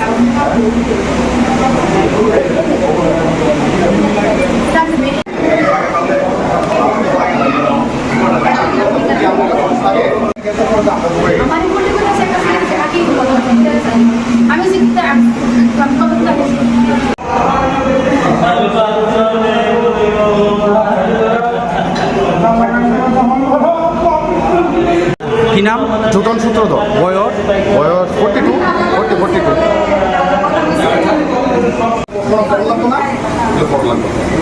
আমি Orlando.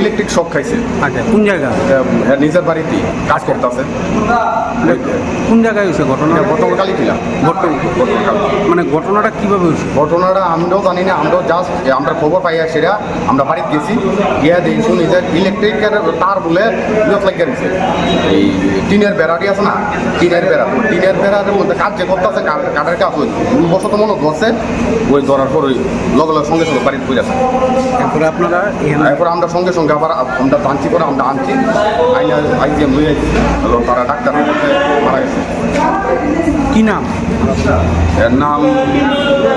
Electric shock খাইছে। আচ্ছা কোন জায়গা? নিজের বাড়িতে কাজ করতেছে। কোন জায়গায় হয়েছে ঘটনা গতকাল কালি ছিলাম মানে ঘটনাটা কীভাবে হয়েছে? ঘটনাটা আমরাও জানি না আমরাও জাস্ট আমরা খবর পাইয়া সেরা আমরা বাড়িতে গেছি গিয়া দেখছি নিজের ইলেকট্রিকের তার বলে বিরত লাগিয়ে দিছে। এই টিনের বেড়াটি আছে না? টিনের বেড়া। টিনের বেড়ার মধ্যে কাজ যে করতেছে কাঠের কাজ হয়েছে ওই বসত মনে ধরছে ওই ধরার পর ওই লগে লগে সঙ্গে সঙ্গে বাড়িতে পড়ে আছে এরপরে আপনারা এরপর আমরা সঙ্গে সঙ্গে আবার আমরা টানছি করে আমরা আনছি। আইনা আইজিএম আইছি হলো তারা ডাক্তার মারা গেছে। কি নাম? এর নাম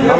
নাম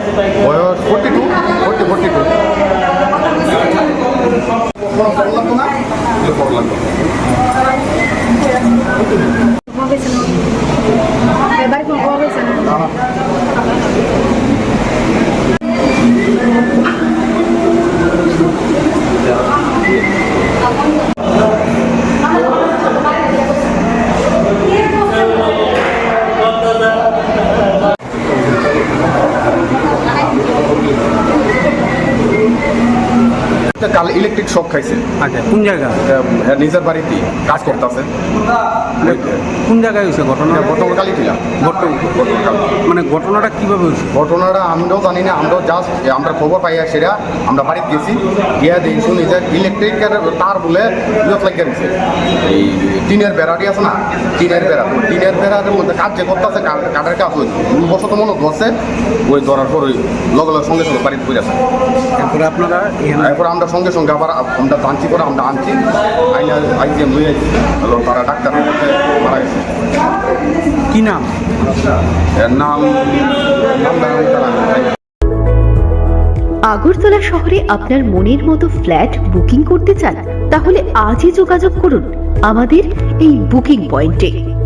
বয়স বয়স forty two forty forty two এবার কোন কাল ইলেকট্রিক শক খাইছে। আচ্ছা কোন জায়গা? নিজের বাড়িতে কাজ করতেছে। কোন জায়গায় হয়েছে ঘটনা? গতকাল কালি ছিলাম মানে ঘটনাটা কীভাবে হয়েছে? ঘটনাটা আমরাও জানি না আমরাও জাস্ট আমরা খবর পাইয়া সেরা আমরা বাড়িতে গেছি গিয়া দেখছি নিজের ইলেকট্রিকের তার বলে বিরত লাগিয়ে দিছে। এই টিনের বেড়াটি আছে না? টিনের বেড়া। টিনের বেড়ার মধ্যে কাজ যে করতেছে কাঠের কাজ ওই বসত মনে ধরছে ওই ধরার পর ওই লগে লগে সঙ্গে সঙ্গে বাড়িতে পড়ে আছে এরপরে আপনারা এরপর আমরা সঙ্গে সঙ্গে আবার আমরা টানছি করে আমরা আনছি। আইনা আইছি। হলো তারা ডাক্তার মারা গেছে। কি নাম? এর নাম আগরতলা শহরে আপনার মনের মতো ফ্ল্যাট বুকিং করতে চান তাহলে আজই যোগাযোগ করুন। আমাদের এই বুকিং পয়েন্টে।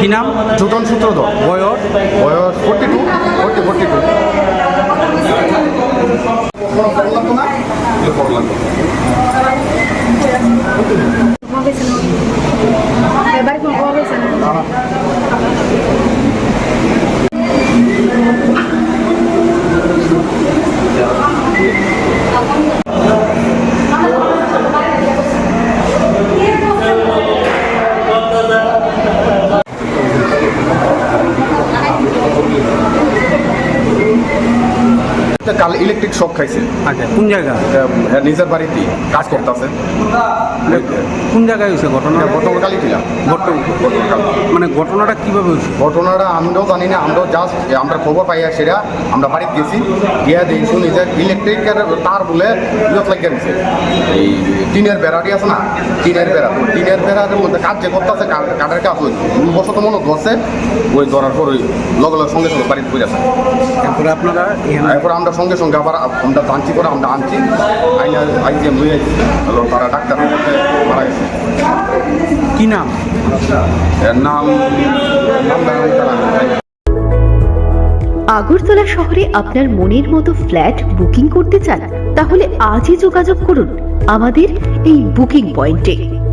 কি নাম? চোদন সূত্রধর বয়স? বয়স forty two forty forty two কোনো না কাল ইলেকট্রিক শক খাইছে। আচ্ছা কোন জায়গা? হ্যাঁ নিজের বাড়িতে কাজ করতেছে। কোন জায়গায় হয়েছে ঘটনা? গতকাল কালি। ছিলাম মানে ঘটনাটা কীভাবে হয়েছে? ঘটনাটা আমরাও জানি না আমরাও জাস্ট আমরা খবর পাইয়া সেরা আমরা বাড়িতে গেছি গিয়া দেখি শুনি যে ইলেকট্রিকের তার বলে ইয়ত লাগিয়ে দিছে। এই টিনের বেড়াটি আছে না? টিনের বেড়া। টিনের বেড়ার মধ্যে কাজ যে করতেছে কাঠের কাজ ওই বসত মনে ধরছে ওই ধরার পর ওই লগে লগে সঙ্গে সঙ্গে বাড়িতে পড়ে আছে এরপরে আপনারা এরপর আমরা সঙ্গে সঙ্গে আবার আমরা জানছি করে আমরা আনছি। আইনা আইজিএম হলো তারা ডাক্তার মারা গেছে। কি নাম? এর নাম আগরতলা শহরে আপনার মনের মতো ফ্ল্যাট বুকিং করতে চান তাহলে আজই যোগাযোগ করুন। আমাদের এই বুকিং পয়েন্টে।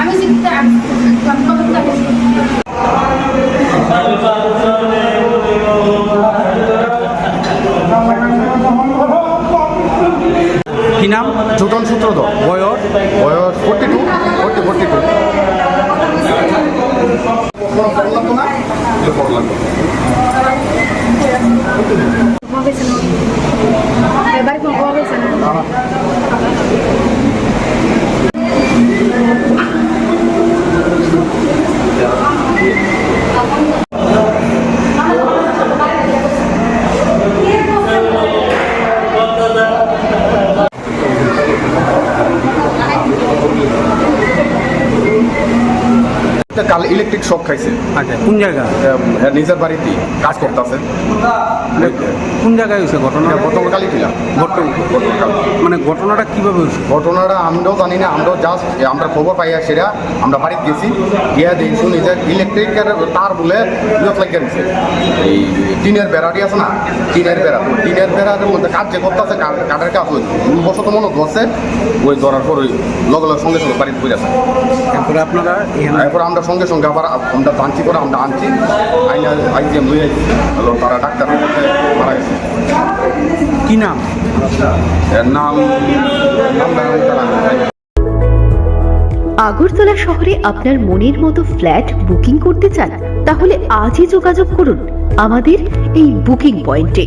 আমি শিখতে আমি কত নাম? চোদন সূত্রধর বয়স? বয়স forty two forty forty two এবারে কোনো কাল ইলেকট্রিক শক খাইছে। আচ্ছা কোন জায়গা? হ্যাঁ নিজের বাড়িতে কাজ করতেছে। কোন জায়গায় হয়েছে ঘটনা? গতকাল ছিলাম গতকাল মানে ঘটনাটা কীভাবে হয়েছে? ঘটনাটা আমরাও জানি না আমরাও জাস্ট আমরা খবর পাইয়া সেরা আমরা বাড়িতে গেছি গিয়া দেখি শুনি যে ইলেকট্রিকের তার বলে ইয়ত লাগিয়ে দিছে। এই টিনের বেড়াটি আছে না? টিনের বেড়া। টিনের বেড়ার মধ্যে কাজ যে করতেছে কাঠের কাজ ওই বসত মনে ধরছে ওই ধরার পর ওই লগে লগে সঙ্গে সঙ্গে বাড়িতে পড়ে আছে। এরপরে আপনারা এরপর আমরা সঙ্গে সঙ্গে আবার আমরা জানছি করে আমরা আনছি। আইনা আইজিএম আইছি হলো তারা ডাক্তার মারা গেছে। কি নাম? এর নাম আগরতলা শহরে আপনার মনের মতো ফ্ল্যাট বুকিং করতে চান তাহলে আজই যোগাযোগ করুন। আমাদের এই বুকিং পয়েন্টে।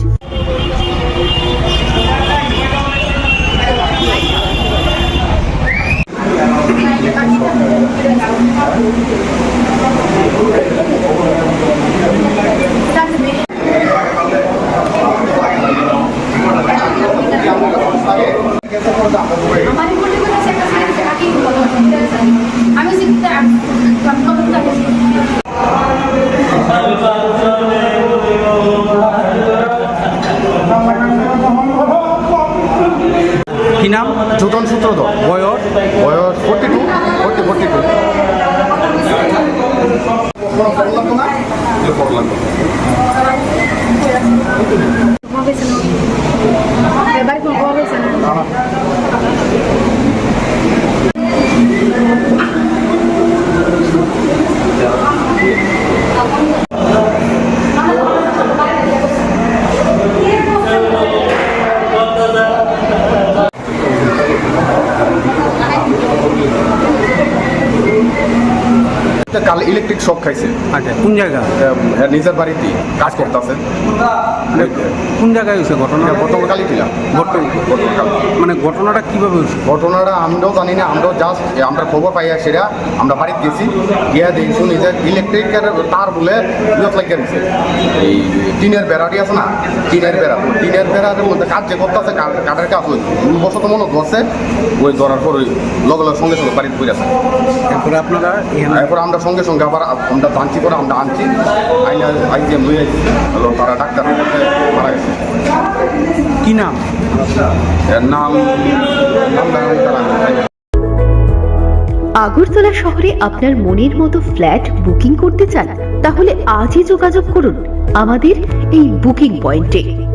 আমি শিখতে আমি কত চোদন সূত্রধর বয়স? বয়স forty two forty forty two কাল ইলেকট্রিক শক খাইছে। আচ্ছা কোন জায়গা? নিজের বাড়িতে কাজ করতেছে। কোন জায়গায় হয়েছে ঘটনা গতকালই ছিলাম গতকাল মানে ঘটনাটা কীভাবে হয়েছে? ঘটনাটা আমরাও জানি না আমরাও জাস্ট আমরা খবর পাই সেরা আমরা বাড়িতে গেছি গিয়া দেখি শুনি যে ইলেকট্রিকের তার বলে বিরত লাগিয়ে দিছে। এই টিনের বেড়াটি আছে না টিনের বেড়া। টিনের বেড়ার মধ্যে কাজ যে করতেছে কাঠের কাজ ওই ভুলবশত মনে ধরছে ওই ধরার পর ওই লগে লগে সঙ্গে সঙ্গে বাড়িতে ঘুরে আছে। এরপরে আপনারা এরপর আমরা সঙ্গে সঙ্গে আবার আমরা জানছি করে আমরা আনছি। আইনা আইজিএম আইছি। হলো তারা ডাক্তার মারা গেছে। কি নাম? এর নাম নাম আগরতলা শহরে আপনার মনের মতো ফ্ল্যাট বুকিং করতে চান তাহলে আজই যোগাযোগ করুন। আমাদের এই বুকিং পয়েন্টে।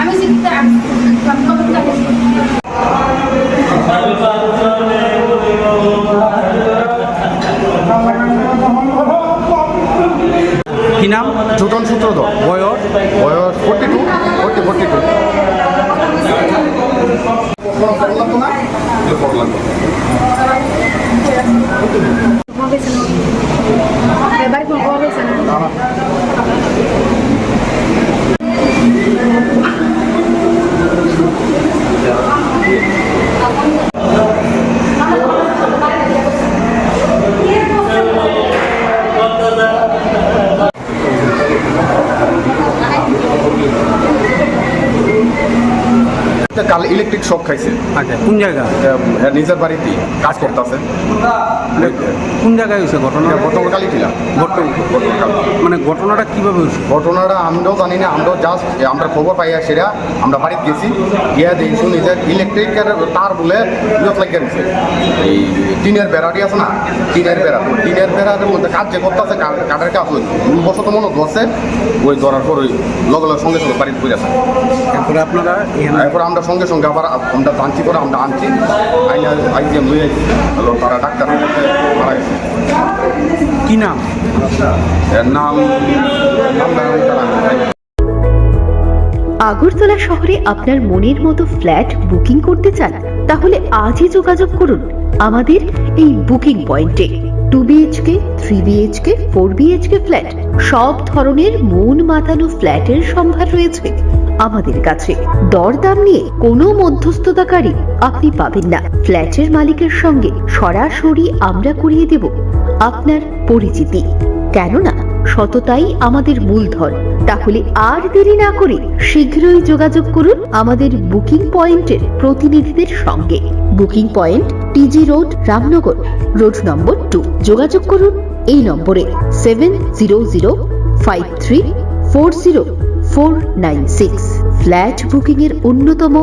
আমি শিখতে কি নাম? চোদন সূত্রধর। বয়স? বয়স forty two forty forty two এবার কোন হবে না কাল ইলেকট্রিক শক খাইছে। আচ্ছা কোন জায়গা? নিজের বাড়িতে কাজ করতেছে। কোন জায়গায় হয়েছে ঘটনা গতকালই ঘটনা মানে ঘটনাটা কীভাবে হয়েছে? ঘটনাটা আমরাও জানি না আমরাও জাস্ট আমরা খবর পাইয়া সেরা আমরা বাড়িতে গেছি গিয়া দেখি শুনি যে ইলেকট্রিকের তার বলে ইয়ত লাগিয়ে দিছে। এই টিনের বেড়াটি আছে না? টিনের বেড়া। টিনের বেড়ার মধ্যে কাজ যে করতেছে কাঠের কাজ ওই বসত মনে ধরছে ওই ধরার পর ওই লগে লগে সঙ্গে সঙ্গে বাড়িতে ঘুরে আসে এরপরে আপনারা এরপর আমরা সঙ্গে সঙ্গে আবার আমরা জানছি করে আমরা আনছি। আইনা আইজিএম লুয়ে তারা ডাক্তার মারা গেছে। কি নাম? এর নাম নাম আগরতলা শহরে আপনার মনের মতো ফ্ল্যাট বুকিং করতে চান তাহলে আজই যোগাযোগ করুন। আমাদের এই বুকিং পয়েন্টে two BHK three BHK four BHK flat সব ধরনের মন মাতানো ফ্ল্যাটের সম্ভার রয়েছে। আমাদের কাছে। দরদাম নিয়ে কোনো মধ্যস্থতাকারী আপনি পাবেন না। ফ্ল্যাটের মালিকের সঙ্গে সরাসরি আমরা করিয়ে দেব আপনার পরিচিতি। কেননা সততাই আমাদের মূলধন। তাহলে আর দেরি না করে শীঘ্রই যোগাযোগ করুন আমাদের বুকিং পয়েন্টের প্রতিনিধিদের সঙ্গে। Booking point TG road, Ramnagar. Road number two. যোগাযোগ করুন এই নম্বরে seven zero zero five three four zero. Four nine six flat booking এর অন্যতম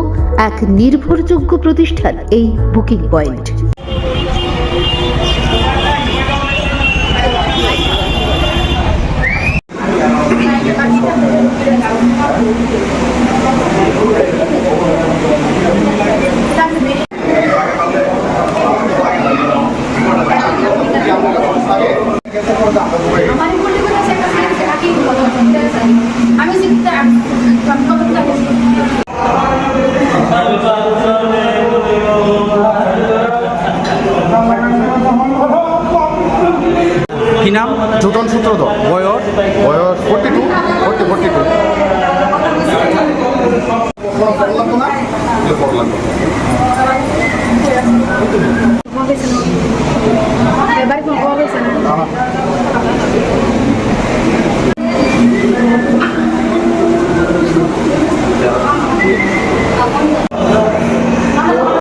এক নির্ভরযোগ্য প্রতিষ্ঠান এই বুকিং পয়েন্ট। নাম? জুটন সূত্র দো বয়স? বয়স forty two forty forty two